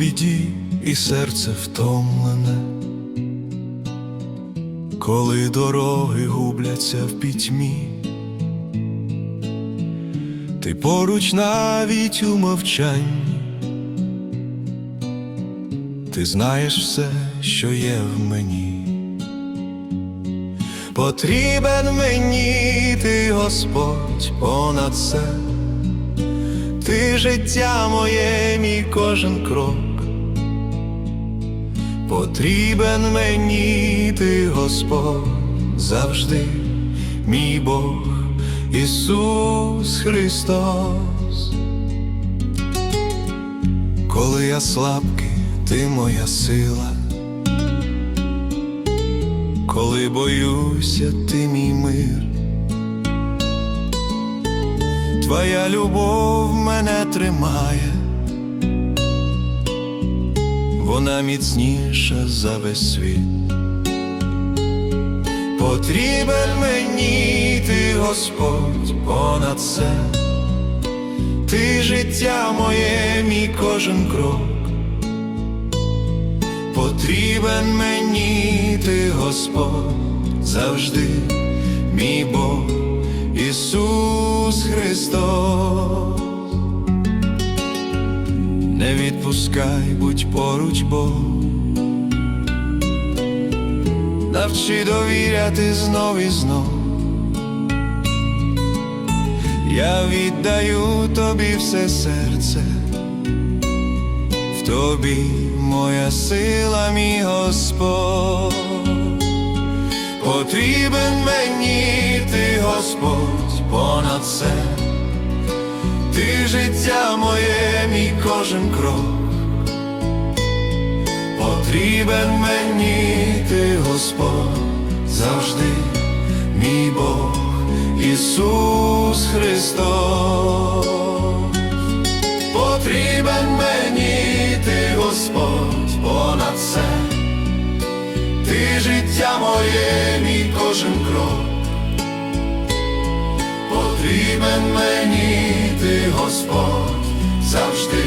біді і серце втомлене, коли дороги губляться в пітьмі, ти поруч навіть у мовчанні, ти знаєш все, що є в мені. Потрібен мені ти, Господь, понад все, життя моє, мій кожен крок. Потрібен мені ти, Господь, завжди, мій Бог, Ісус Христос. Коли я слабкий, ти моя сила. Коли боюся, ти мій мир, Твоя любов мене тримає, вона міцніша за весь світ. Потрібен мені ти, Господь, понад все, ти життя моє, мій кожен крок. Потрібен мені ти, Господь, завжди, мій Бог, Ісус Христос. Не відпускай, будь поруч Бог, навчи довіряти знов і знов. Я віддаю тобі все серце в тобі моя сила, мій Господь, потрібен мені Господь, понад все, ти життя моє, мій кожен крок, потрібен мені ти, Господь, завжди, мій Бог, Ісус Христос. Потрібен мені ти, Господь, понад все, ти життя моє, мій кожен крок. Обійме мені ти Господь завжди.